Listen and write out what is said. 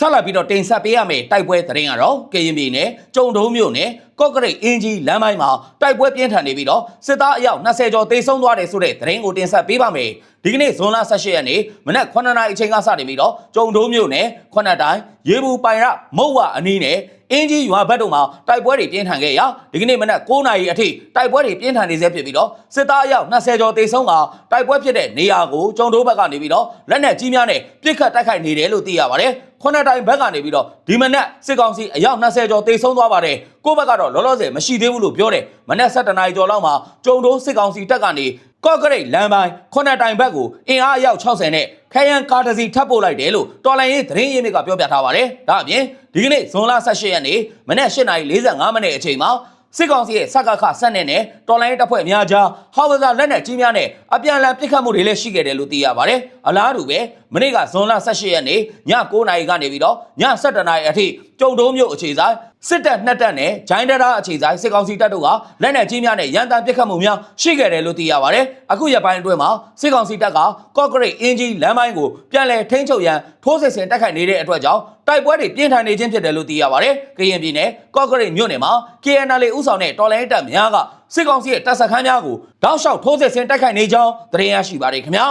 ဆက်လက်ပြီးတော့တင်ဆက်ပေးရမယ့်တိုက်ပွဲသတင်းကတော့ကရင်ပြည်နယ်ကြုံတုံးမြို့နယ်ကော့ကရိတ်အင်းကြီးလမ်းပိုင်းမှာတိုက်ပွဲပြင်းထန်နေပြီးတော့စစ်သားအယောက်20ကျော်တေဆုံးသွားတယ်ဆိုတဲ့သတင်းကိုတင်ဆက်ပေးပါမယ်ဒီကနေ့ဇွန်လ18ရက်နေ့မနက်9:00နာရီအချိန်ကစတင်ပြီးတော့ကြုံတုံးမြို့နယ်9တိုင်းရေဘူးပိုင်ရမုတ်ဝအနီးနဲ့အင်းကြီးရွာဘက်တို့မှာတိုက်ပွဲတွေပြင်းထန်ခဲ့ရာဒီကနေ့မနက်9:00နာရီအထိတိုက်ပွဲတွေပြင်းထန်နေဆဲဖြစ်ပြီးတော့စစ်သားအယောက်20ကျော်တေဆုံးကတိုက်ပွဲဖြစ်တဲ့နေရာကိုကြုံတုံးဘက်ကနေပြီးတော့လက်နက်ကြီးများနဲ့ပစ်ခတ်တိုက်ခိုက်နေတယ်လို့သိရပါတယ် ခုနှစ်တိုင်ဘက်ကနေပြီးတော့ဒီမနက်စစ်ကောင်စီအယောက်20ကျော်တေဆုံးသွားပါတယ်ကိုယ့်ဘက်ကတော့လောလောဆယ်မရှိသေးဘူးလို့ပြောတယ်မနက်7:00နာရီကျော်လောက်မှာကြုံတုံးစစ်ကောင်စီတပ်ကနေကော့ကရိတ်လမ်းပိုင်းခုနှစ်တိုင်ဘက်ကိုအင်အားအယောက်60နဲ့ခရန်ကားတစ်စီးထပ်ပို့လိုက်တယ်လို့တော်လိုင်းရေးသတင်းရင်းမြစ်ကပြောပြထားပါတယ်ဒါအပြင်ဒီကနေ့ဇွန်လ18ရက်နေ့မနက်8:45မိနစ်အချိန်မှာ စစ်ကောင်စီရဲ့စကခဆက်နဲ့နဲ့တော်လိုင်းရေးတပ်ဖွဲ့အများကြားဟောက်ဝဇာလက်နက်ကြီးများနဲ့အပြန်အလှန်ပစ်ခတ်မှုတွေလည်းရှိခဲ့တယ်လို့သိရပါတယ်အလားတူပဲမနေ့ကဇွန်လ18ရက်နေ့ည9:00နာရီကနေပြီးတော့ည7:00နာရီအထိ ကြုံတုံးမြို့အခြေဆိုင်စစ်တပ်နှစ်တပ်နဲ့ဂျိုင်းဒရာအခြေဆိုင်စစ်ကောင်စီတပ်တို့ကလက်နက်ကြီးများနဲ့ရန်တမ်းပစ်ခတ်မှုများရှိခဲ့တယ်လို့သိရပါတယ်အခုရက်ပိုင်းအတွင်းမှာစစ်ကောင်စီတပ်ကကော့ကရိတ်အင်းကြီးလမ်းပိုင်းကိုပြန်လည်ထိန်းချုပ်ရန်ထိုးစစ်ဆင်တိုက်ခိုက်နေတဲ့အတွက်ကြောင့်တိုက်ပွဲတွေပြင်းထန်နေခြင်းဖြစ်တယ်လို့သိရပါတယ်ကရင်ပြည်နယ်ကော့ကရိတ်မြို့နယ်မှာ KNL ဦးဆောင်တဲ့တော်လိုင်းတပ်များကစစ်ကောင်စီရဲ့တပ်စခန်းများကိုတောက်လျှောက်ထိုးစစ်ဆင်တိုက်ခိုက်နေကြောင်းသတင်းရရှိပါတယ်ခင်ဗျာ